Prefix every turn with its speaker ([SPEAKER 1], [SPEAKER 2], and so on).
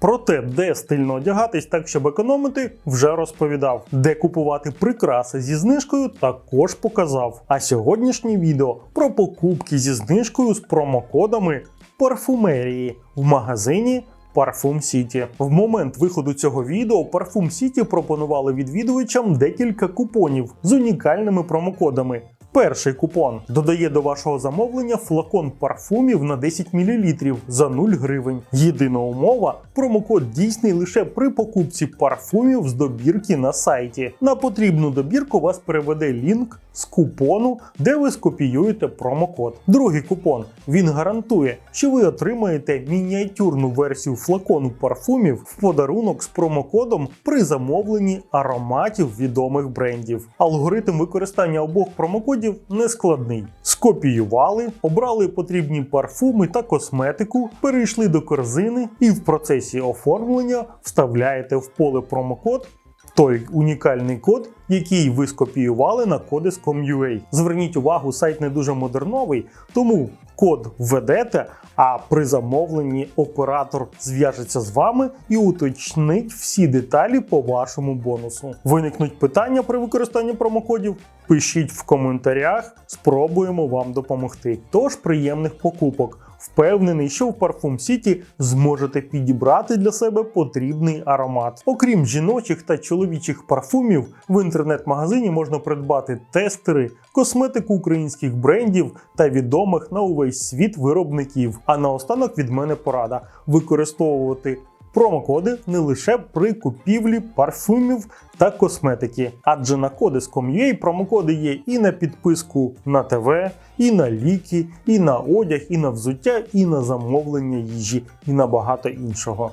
[SPEAKER 1] Про те, де стильно одягатись так, щоб економити, вже розповідав. Де купувати прикраси зі знижкою, також показав. А сьогоднішнє відео про покупки зі знижкою з промокодами парфумерії в магазині. Parfum City. В момент виходу цього відео Parfum City пропонували відвідувачам декілька купонів з унікальними промокодами. Перший купон додає до вашого замовлення флакон парфумів на 10 мл за 0 гривень. Єдина умова промокод дійсний лише при покупці парфумів з добірки на сайті. На потрібну добірку вас переведе лінк з купону, де ви скопіюєте промокод. Другий купон він гарантує, що ви отримаєте мініатюрну версію флакону парфумів в подарунок з промокодом при замовленні ароматів відомих брендів. Алгоритм використання обох промокодів не складний. Скопіювали, обрали потрібні парфуми та косметику, перейшли до корзини і в процесі оформлення вставляєте в поле промокод той унікальний код, який ви скопіювали на Codes.com.ua. Зверніть увагу, сайт не дуже модерновий, тому код введете, а при замовленні оператор зв'яжеться з вами і уточнить всі деталі по вашому бонусу. Виникнуть питання при використанні промокодів? Пишіть в коментарях, спробуємо вам допомогти. Тож приємних покупок. Впевнений, що в Parfum City зможете підібрати для себе потрібний аромат. Окрім жіночих та чоловічих парфумів, в інтернет-магазині можна придбати тестери, косметику українських брендів та відомих на увесь світ виробників. А наостанок від мене порада використовувати. Промокоди не лише при купівлі парфумів та косметики, адже на Codes.com.ua промокоди є і на підписку на ТВ, і на ліки, і на одяг, і на взуття, і на замовлення їжі, і на багато іншого.